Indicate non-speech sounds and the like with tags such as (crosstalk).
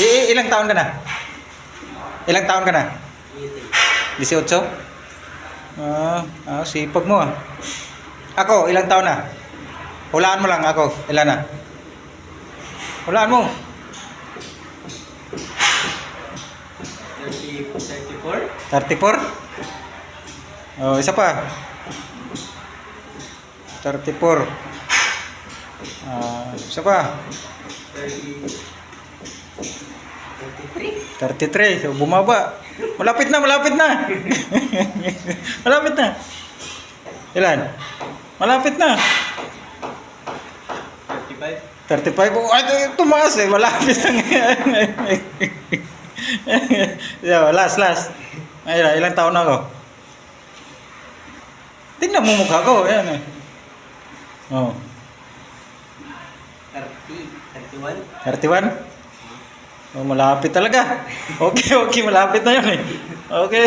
I- ilang taon ka na? Ilang taon ka na? 18. Ah, ah, sipag mo ah. Ako, ilang taon na? Hulaan mo lang ako. Ilan na? Hulaan mo. 34? 34? Oh, isa pa. 34. Ah, isa pa. 33. 33? So, bumaba. Malapit na, malapit na. (laughs) malapit na. Ilan? Malapit na. 35? 35. Oh, ay, tumaas eh. Malapit na ngayon. (laughs) yeah, last, last. Ayun, ilang taon na ako? Tingnan mo mukha ko. Ayan eh. Oh. 30? 31? 31? Oh, malapit talaga. Okay, okay, malapit na yun eh. Okay.